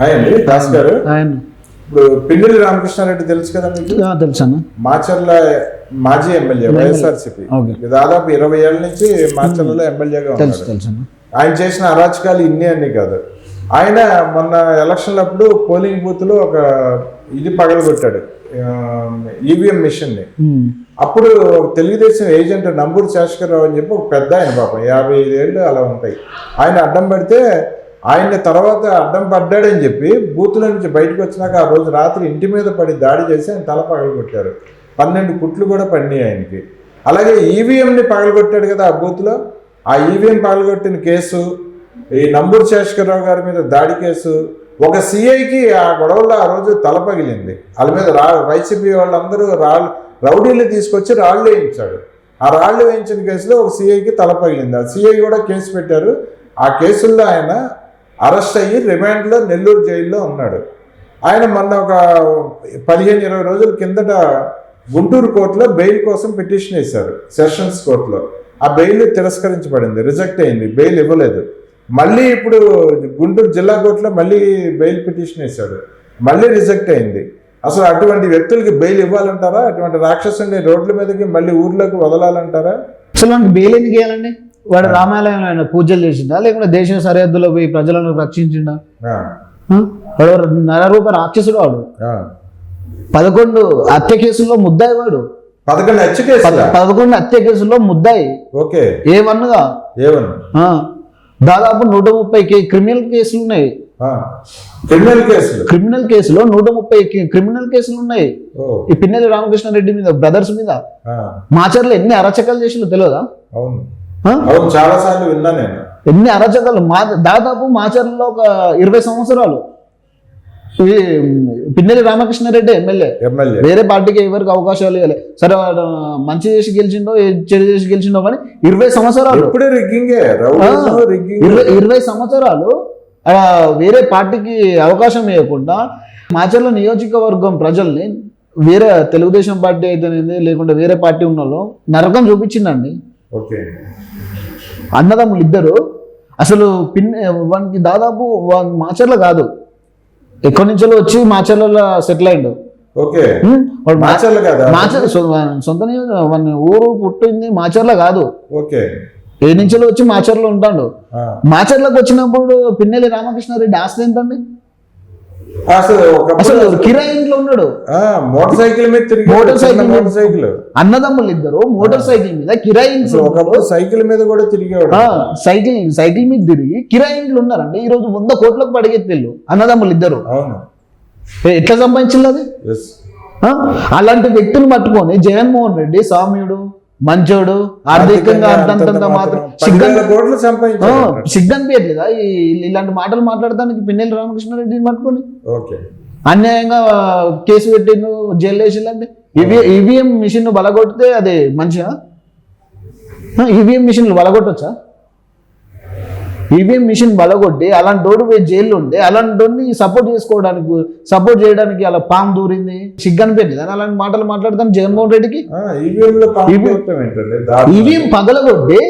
Hi అండి దాస్ గారు. ఇప్పుడు పిన్నెల్లి రామకృష్ణారెడ్డి తెలుసు కదా మీకు? ఆ, తెలుసన్న మాచర్ల మాజీ ఎమ్మెల్యే వైఎస్ఆర్సీపీ. దాదాపు ఇరవై ఏళ్ళ నుంచి మాచర్లలో ఎమ్మెల్యేగా తెలుసన్న ఆయన చేసిన అరాచకాలు ఇన్ని అన్ని కాదు. ఆయన మొన్న ఎలక్షన్లప్పుడు పోలింగ్ బూత్లో ఒక ఇది పగలగొట్టాడు. ఈవీఎం మిషన్ని. అప్పుడు తెలుగుదేశం ఏజెంట్ నంబూరు శేషకర్రావు అని చెప్పి ఒక పెద్ద ఆయన పాపం. యాభై ఐదేళ్ళు అలా ఉంటాయి. ఆయన అడ్డం పడితే ఆయన తర్వాత అడ్డం పడ్డాడని చెప్పి బూతుల నుంచి బయటకు వచ్చినాక ఆ రోజు రాత్రి ఇంటి మీద పడి దాడి చేసి ఆయన తల పగలగొట్టారు. పన్నెండు కుట్లు కూడా పడినాయి ఆయనకి. అలాగే ఈవీఎంని పగలగొట్టాడు కదా ఆ బూత్లో. ఆ ఈవీఎం పగలగొట్టిన కేసు ఈ నంబూరు శేషకరరావు గారి మీద దాడి కేసు ఒక సిఐకి ఆ గొడవల్లో ఆ రోజు తల పగిలింది. వాళ్ళ మీద రా వైసీపీ వాళ్ళందరూ రాళ్ళు రౌడీలు తీసుకొచ్చి రాళ్ళు వేయించాడు. ఆ రాళ్ళు వేయించిన కేసులో ఒక సిఐకి తల పగిలింది. ఆ సిఐ కూడా కేసు పెట్టారు. ఆ కేసుల్లో ఆయన అరెస్ట్ అయ్యి రిమాండ్లో నెల్లూరు జైల్లో ఉన్నాడు. ఆయన మొన్న ఒక పదిహేను ఇరవై రోజుల కిందట గుంటూరు కోర్టులో బెయిల్ కోసం పిటిషన్ వేశారు సెషన్స్ కోర్టులో. ఆ బెయిల్ తిరస్కరించబడింది రిజెక్ట్ అయింది బెయిల్ ఇవ్వలేదు. మళ్ళీ ఇప్పుడు గుంటూరు జిల్లా కోర్టులో మళ్ళీ బెయిల్ పిటిషన్ వేశాడు మళ్ళీ రిజెక్ట్ అయింది. అసలు అటువంటి వ్యక్తులకి బెయిల్ ఇవ్వాలంటారా? అటువంటి రాక్షసుని రోడ్ల మీదకి మళ్ళీ ఊర్లోకి వదలాలంటారా? అసలు బెయిల్ ఎందుకు ఇవ్వాలండి? వాడు రామాలయంలో ఆయన పూజలు చేసిండా? లేకుంటే దేశం సరిహద్దులో పోయి ప్రజలను రక్షించిండా? వాడు నరరూప రాక్షసుడు వాడు. పదకొండు హత్య కేసుల్లో ముద్దాయి వాడు. పదకొండు హత్య? పద- పదకొండు హత్య కేసుల్లో ముద్దాయి. ఓకే. ఏ వన్గా. దాదాపు నూట ముప్పై కే క్రిమినల్ కేసులు ఉన్నాయి. క్రిమినల్ కేసులు? క్రిమినల్ కేసులో నూట ముప్పై కి- క్రిమినల్ కేసులు ఉన్నాయి. ఈ పిన్నెల్లి రామకృష్ణారెడ్డి మీద బ్రదర్స్ మీద. మాచర్లో ఎన్ని అరచకాలు చేసిందో తెలియదా? అవును. చాలా సార్లు విన్నా నేను. ఎన్ని అరచకాలు? మా దాదాపు మాచర్లలో ఒక ఇరవై సంవత్సరాలు. ఈ పిన్నెల్లి రామకృష్ణారెడ్డి ఎమ్మెల్యే. ఎమ్మెల్యే. వేరే పార్టీకి ఎవరికి అవకాశాలు ఇవ్వలే. సరే వాడు మంచి చేసి గెలిచిండో చెడు చేసి గెలిచిండో కానీ ఇరవై సంవత్సరాలు. ఎప్పుడే రిగ్గింగే? ఇరవై ఇరవై సంవత్సరాలు వేరే పార్టీకి అవకాశం ఇవ్వకుండా మాచర్ల నియోజకవర్గం ప్రజల్ని వేరే తెలుగుదేశం పార్టీ అయితేనేది లేకుంటే వేరే పార్టీ ఉన్న నరకం చూపించిందండి. ఓకే. అన్నదమ్ములు ఇద్దరు. అసలు పిన్ వానికి దాదాపు వాన్ మాచర్ల కాదు. ఎక్కడి నుంచో వచ్చి మాచర్లలో సెటిల్ అయిండు ఓకే? వాడు మాచర్ల కదా? మాచర్ల సొంత వాని ఊరు పుట్టింది మాచర్ల కాదు. ఓకే. ఏ నుంచో వచ్చి మాచర్లో ఉంటాడు. మాచర్లకు వచ్చినప్పుడు పిన్నెల్లి రామకృష్ణారెడ్డి ఆస్తి ఎంతండి? అసలు కిరాయి ఇంట్లో ఉన్నాడు. మోటార్ సైకిల్ మీద తిరిగి మోటార్ సైకిల్ మోటార్ సైకిల్. అన్నదమ్ములు ఇద్దరు మోటార్ సైకిల్ మీద కిరాయి ఇంట్లో ఒకప్పుడు సైకిల్ మీద కూడా తిరిగేవాడు. సైకిల్ సైకిల్ మీద తిరిగి కిరాయి ఇంట్లో ఉన్నారండి. ఈ రోజు వంద కోట్లకు పడిగెత్తిళ్ళు అన్నదమ్ములు ఇద్దరు. ఎట్లా సంపాదించింది అది? అలాంటి వ్యక్తులు పట్టుకొని జగన్మోహన్ రెడ్డి సామ్యుడు మంచోడు ఆర్థికంగా అంతంతంత మాత్రం సిగ్గం ఈ ఇలాంటి మాటలు మాట్లాడటానికి పిన్నెల్లి రామకృష్ణారెడ్డిని పట్టుకొని? అన్యాయంగా కేసు పెట్టిండు జైలు వేసిందంటే ఈవీ ఈవీఎం మిషన్ బలగొడితే అది మంచిగా ఈవీఎం మిషన్లు బలగొట్టొచ్చా? ఈవీఎం మిషన్ బలగొట్టి అలాంటి పోయి జైల్లో ఉంటే అలాంటి సపోర్ట్ చేసుకోవడానికి సపోర్ట్ చేయడానికి అలా పాము దూరింది. సిగ్గనిపించింది. అని అలాంటి మాటలు మాట్లాడతాను జగన్మోహన్ రెడ్డికి. ఈవీఎం దారుణం. ఈవీఎం పగలగొట్టి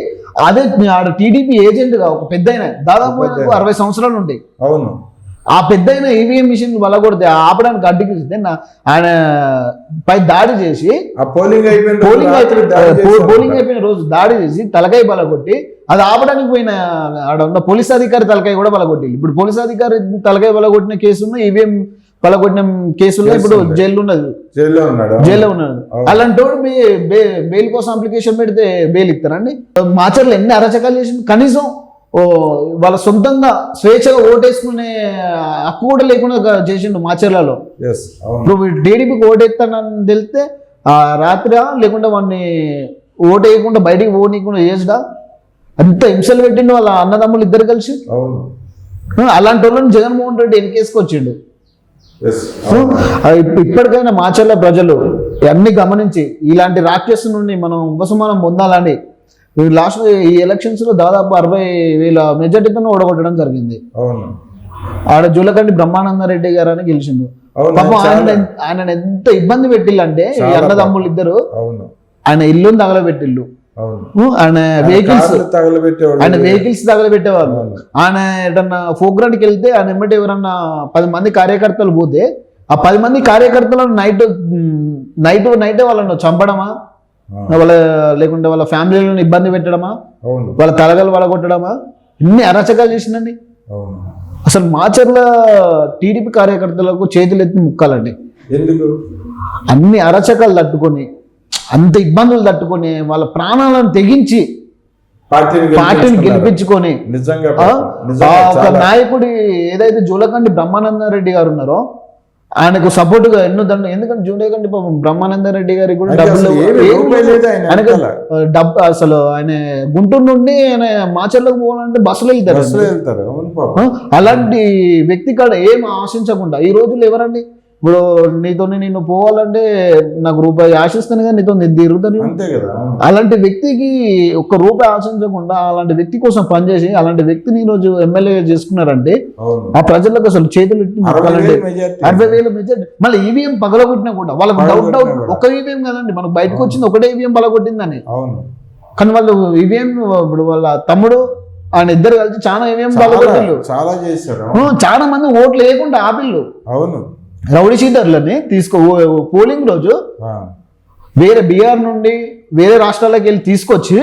అదే ఆడ టీడీపీ ఏజెంట్గా ఒక పెద్ద దాదాపు అరవై సంవత్సరాలు ఉంటాయి అవును. ఆ పెద్ద ఈవీఎం మిషన్ బలగొడితే ఆపడానికి అడ్డుకిస్తే నా- ఆయన పై దాడి చేసి పోలింగ్ అయిపోయిన పో-. పోలింగ్ అయిపోయిన రోజు దాడి చేసి తలకాయ బలగొట్టి అది ఆపడానికి పోయిన ఆడ ఉన్న పోలీస్ అధికారి తలకాయ కూడా బలగొట్టి ఇప్పుడు పోలీస్ అధికారి తలకాయ బలగొట్టిన కేసున్న ఈవీఎం బలగొట్టిన కేసుల్లో కేసు ఇప్పుడు. జైల్లో ఉన్నది. జైల్లో ఉన్నాడు. జైల్లో ఉన్నాడు. అలాంటి బెయిల్ కోసం అప్లికేషన్ పెడితే బెయిల్ ఇస్తారండి మాచర్లు ఎన్ని అరచకాలు చేసింది కనీసం ఓ వాళ్ళ సొంతంగా స్వేచ్ఛగా ఓటేసుకునే హక్కు కూడా లేకుండా చేసిండు మాచర్లలో. ఇప్పుడు టీడీపీకి ఓటేస్తానని తెలిస్తే ఆ రాత్రి లేకుంటే వాడిని ఓటు వేయకుండా బయటికి పోనీయకుండా చేసుడా? అంత హింసలు పెట్టిండు వాళ్ళ అన్నదమ్ములు ఇద్దరు కలిసి? అలాంటి వాళ్ళని జగన్మోహన్ రెడ్డి ఇప్- ఇప్పటికైనా మాచర్ల ప్రజలు అన్ని గమనించి ఇలాంటి రాక్షసు నుండి మనం ఉపశమనం పొందాలని లాస్ట్ ఈ ఎలక్షన్స్లో దాదాపు అరవై వేల మెజార్టీతో ఓడగొట్టడం జరిగింది. ఆడ జూలకండి బ్రహ్మానందరెడ్డి గారు అని గెలిచిండు. పాపం ఆయన ఆయన ఎంత ఇబ్బంది పెట్టిల్లంటే అన్నదమ్ములు ఇద్దరు ఆయన ఇల్లుని తగలబెట్టిల్లు. ఆయన వెహికల్స్ ఆయన వెహికల్స్ తగలబెట్టేవాళ్ళు. ఆయన ఎటన్నా ప్రోగ్రామ్కి వెళ్తే ఆయన ఎమ్మటి ఎవరన్నా పది మంది కార్యకర్తలు పోతే ఆ పది మంది కార్యకర్తలను నైట్ నైట్ నైటే వాళ్ళను చంపడమా? వాళ్ళ లేకుంటే వాళ్ళ ఫ్యామిలీలను ఇబ్బంది పెట్టడమా? వాళ్ళ తలగలు వలగొట్టడమా? ఇన్ని అరాచకాలు చేసిందండి. అసలు మాచర్ల టీడీపీ కార్యకర్తలకు చేతులు ఎత్తి ముక్కాలండి. ఎందుకు? అన్ని అరచకాలు తట్టుకొని అంత ఇబ్బందులు తట్టుకొని వాళ్ళ ప్రాణాలను తెగించి పార్టీని. గెలిపించుకొని నిజంగా ఒక. నాయకుడి ఏదైతే జూలకండి బ్రహ్మానందరెడ్డి గారు ఉన్నారో ఆయనకు సపోర్ట్గా ఎన్నో దండ ఎందుకంటే జూలకండి పాపం బ్రహ్మానందరెడ్డి గారికి కూడా డబ్బులు ఆయనకు. డబ్బు అసలు ఆయన గుంటూరు నుండి ఆయన మాచర్లకు పోవాలంటే బస్సులో వెళ్తారు అలాంటి వ్యక్తి కాడ ఏం ఆశించకుండా ఈ రోజుల్లో ఎవరండి ఇప్పుడు నీతో నేను పోవాలంటే నాకు రూపాయి ఆశిస్తాను కానీ నీతో నేను తిరుగుతాను అంతే కదా. అలాంటి వ్యక్తికి ఒక్క రూపాయి ఆశించకుండా అలాంటి వ్యక్తి కోసం పనిచేసి అలాంటి వ్యక్తిని ఈరోజు ఎమ్మెల్యే చేసుకున్నారంటే ఆ ప్రజలకు అసలు చేతులు అరవై. వేలు మెజార్టీ. మళ్ళీ ఈవీఎం పగలగొట్టినా కూడా వాళ్ళకి డౌట్ డౌట్. ఒక ఈవీఎం కదండి మనకు బయటకు వచ్చింది ఒకటే ఈవీఎం పగలగొట్టిందని. అవును. కానీ వాళ్ళు ఈవీఎం ఇప్పుడు వాళ్ళ తమ్ముడు ఆయన ఇద్దరు కలిసి చాలా ఈవీఎం చాలా పగలగొట్టిల్లు చాలా చేశారు. చాలా మంది ఓట్లు వేయకుండా ఆపిల్లు అవును. రౌడీ షీటర్లని తీసుకో పోలింగ్ రోజు వేరే బీహార్ నుండి వేరే రాష్ట్రాలకు వెళ్ళి తీసుకొచ్చి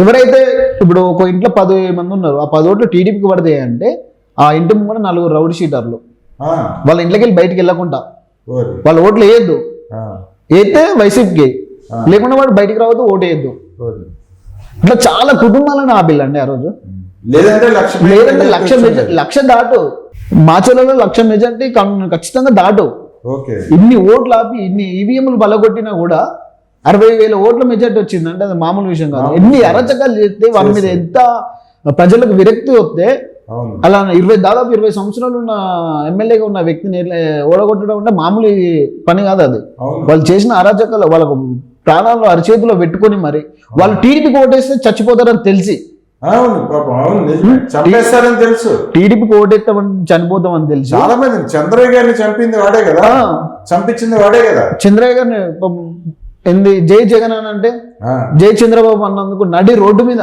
ఎవరైతే ఇప్పుడు ఒక ఇంట్లో పది మంది ఉన్నారు ఆ పది ఓట్లు టీడీపీకి పడతాయి అంటే ఆ ఇంటి ముందు నలుగురు రౌడీ షీటర్లు. వాళ్ళ ఇంట్లోకి వెళ్ళి బయటికి వెళ్ళకుండా. వాళ్ళ ఓట్లు వేయద్దు. వేస్తే వైసీపీకి. లేకుండా వాడు బయటికి రావద్దు ఓటు వేయద్దు. ఇట్లా చాలా కుటుంబాలను ఆపిల్లండి ఆ రోజు. లేదంటే లక్ష లేదంటే లక్ష లక్ష దాటు. మాచర్లలో లక్ష మెజార్టీ ఖచ్చితంగా దాటు ఓకే. ఇన్ని ఓట్లు ఆపి ఇన్ని ఈవీఎంలు బలగొట్టినా కూడా అరవై వేల ఓట్ల మెజార్టీ వచ్చింది. అంటే అది మామూలు విషయం కాదు. ఎన్ని అరచకాలు చేస్తే వాళ్ళ మీద ఎంత ప్రజలకు విరక్తి వస్తే అలా ఇరవై దాదాపు ఇరవై సంవత్సరాలు ఉన్న ఎమ్మెల్యేగా ఉన్న వ్యక్తిని ఓడగొట్టడం అంటే మామూలు పని కాదు అది. వాళ్ళు చేసిన అరాచకాలు వాళ్ళకు ప్రాణాలు అరచేతిలో పెట్టుకొని మరి వాళ్ళు టీడీపీకి ఓటేస్తే చచ్చిపోతారని తెలిసి అవును పాపం అవును నిజమే. చంపేస్తారని తెలుసు. టీడీపీకి ఓటేస్తామని చనిపోతామని తెలిసి. చాలా మంది చంద్రయ్య గారిని చంపింది వాడే కదా. చంపించింది వాడే కదా. చంద్రయ్య గారిని ఏంది జై జగన్ అని అంటే జై చంద్రబాబు అన్నందుకు నడి రోడ్డు మీద.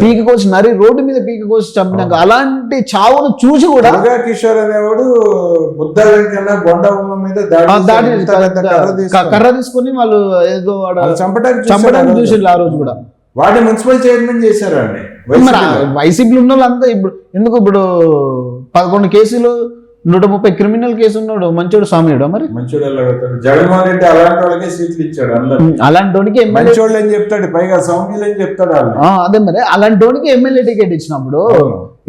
పేక్ కోసి నరి రోడ్డు మీద పీక కోసి చంపినాక అలాంటి చావును చూసి కూడా కిషోర్ అనేవాడు బుద్ధ వెంకన్న బొండ మీద దాడి కర్ర తీసుకొని. వాళ్ళు ఏదో చంపడానికి చంపడానికి. చూసి ఆ రోజు కూడా. వాడిని మున్సిపల్ చైర్మన్ చేశారు అండి మరి వైసీపీలో. ఉన్న వాళ్ళంతా ఇప్పుడు ఎందుకు ఇప్పుడు పదకొండు కేసులు నూట ముప్పై క్రిమినల్ కేసు ఉన్నాడు మంచోడు స్వామియుడు మరి? మంచోడు వెళ్ళగలుగుతాడు జగన్మోహన్ రెడ్డి అలాంటి వాళ్ళకే సీట్లు ఇచ్చాడు అలాంటి వాడికి మంచోళ్ళు అని చెప్తాడు పైగా సౌమ్యులు అని చెప్తాడు అదే మరి. అలాంటి వాడికి ఎమ్మెల్యే టికెట్ ఇచ్చినప్పుడు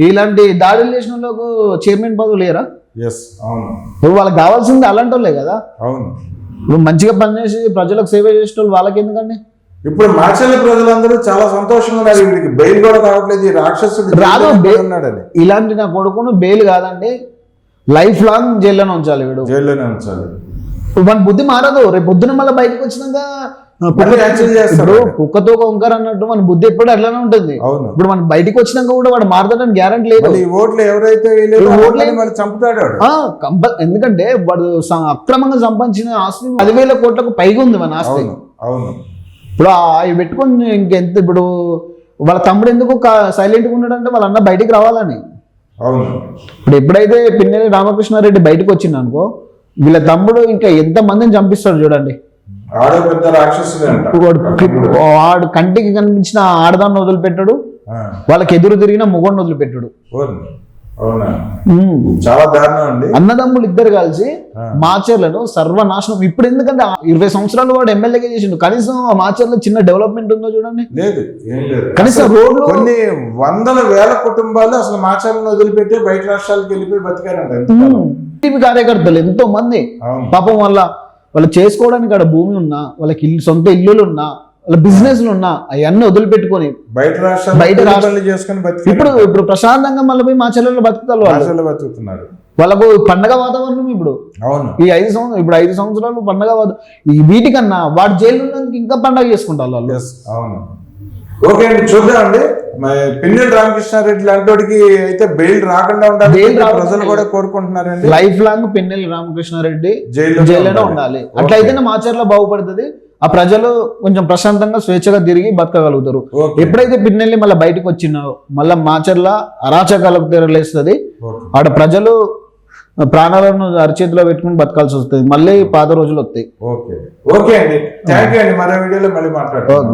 ఇలాంటి దాడులు చేసిన వాళ్ళకు చైర్మన్ పదవి లేరా? ఎస్ అవును. ఇప్పుడు వాళ్ళకి కావాల్సింది అలాంటి వాళ్ళే కదా. అవును. ఇప్పుడు మంచిగా పనిచేసి ప్రజలకు సేవ చేసే వాళ్ళు వాళ్ళకి ఎందుకండి ఇప్పుడు మాచల్ల ప్రజలందరూ చాలా సంతోషంగా ఉన్నారు. వీడికి బెయిల్ కూడా రావట్లేదు ఈ రాక్షసుడు రాదు, ఉన్నాడని. ఇలాంటి నా కొడుకును బెయిల్ కాదండి. లైఫ్ లాంగ్ జైల్లోనే ఉంచాలి వీడు. జైల్లోనే ఉంచాలి. మన బుద్ధి మారదు. రేపు పొద్దున మళ్ళీ బయటకు వచ్చినాక కుక్కతో వంకర అన్నట్టు మన బుద్ధి ఎప్పుడు అట్లానే ఉంటుంది. అవును. ఇప్పుడు మన బయటికి వచ్చినాక కూడా వాడు మారతాడని గ్యారంటీ లేదు. ఓట్లు ఎవరైతే చంపుతాడు ఎందుకంటే వాడు అక్రమంగా సంపాదించిన ఆస్తి పదివేల కోట్లకు పైగా ఉంది మన ఆస్తి. అవును అవును. ఇప్పుడు అవి పెట్టుకొని ఇంకెంత ఇప్పుడు వాళ్ళ తమ్ముడు ఎందుకు సైలెంట్గా ఉన్నాడంటే వాళ్ళ అన్న బయటికి రావాలని. అవును. ఇప్పుడు ఎప్పుడైతే పిన్నెల్లి రామకృష్ణారెడ్డి బయటకు వచ్చింది అనుకో వీళ్ళ తమ్ముడు ఇంకా ఎంత మందిని చంపిస్తాడు చూడండి. వాడు కంటికి కనిపించిన ఆడదాన్ని వదిలిపెట్టాడు. వాళ్ళకి ఎదురు తిరిగిన మొగోడిని వదిలిపెట్టాడు. చాలా దారుణం అండి. అన్నదమ్ములు ఇద్దరు కలిసి. మాచర్లను సర్వనాశనం. ఇప్పుడు ఎందుకంటే ఇరవై సంవత్సరాలు వాడు ఎమ్మెల్యేగా చేసిండు. కనీసం ఆ మాచర్లో చిన్న డెవలప్మెంట్ ఉందో చూడండి. లేదు ఏం లేదు. కనీసం రోడ్లు కొన్ని వందల వేల కుటుంబాలు అసలు మాచాలను వదిలిపెట్టి బయట రాష్ట్రాలకు వెళ్ళిపోయి బతికారంట. టీవీ కార్యకర్తలు ఎంతో మంది పాపం వాళ్ళ వాళ్ళు చేసుకోవడానికి అక్కడ భూమి ఉన్నా వాళ్ళకి ఇల్లు సొంత ఇల్లులు ఉన్నా బిజినెస్లు ఉన్నా అవన్నీ వదిలిపెట్టుకొని బయట బయట ఇప్పుడు ఇప్పుడు ప్రశాంతంగా మళ్ళీ పోయి మా చెల్లెళ్ళు బతుకుతారు బతుకుతున్నారు. వాళ్ళకు పండగ వాతావరణం ఇప్పుడు. అవును. ఈ ఐదు సంవత్సరం ఇప్పుడు ఐదు సంవత్సరాలు పండగ వీటికన్నా వాడు జైలు ఉన్నందుకు ఇంకా పండగ చేసుకుంటారు వాళ్ళు. అవును. ఓకే అండి చూద్దామండి పిన్నెల రామకృష్ణారెడ్డి లాంటి వాడికి అయితే బెయిల్ రాకుండా ఉండాలి ప్రజలు కూడా కోరుకుంటున్నారండి. లైఫ్ లాంగ్ పిన్నెల్లి రామకృష్ణారెడ్డి జైల్లో జైల్లోనే ఉండాలి. అట్లయితేనే మాచర్ల బాగుపడుతుంది. ఆ ప్రజలు కొంచెం ప్రశాంతంగా స్వేచ్ఛగా తిరిగి బతకగలుగుతారు. ఎప్పుడైతే పిన్నెల్లి మళ్ళీ బయటకు వచ్చినో మళ్ళీ మాచర్ల అరాచకాలకు తెరలేస్తుంది ఆడ ప్రజలు ప్రాణాలను అరచేతిలో పెట్టుకుని బతకాల్సి వస్తుంది. మళ్ళీ పాత రోజులు వస్తాయి. ఓకే. ఓకే అండి. థ్యాంక్ యూ అండి. మరో వీడియోలో మళ్ళీ మాట్లాడతాం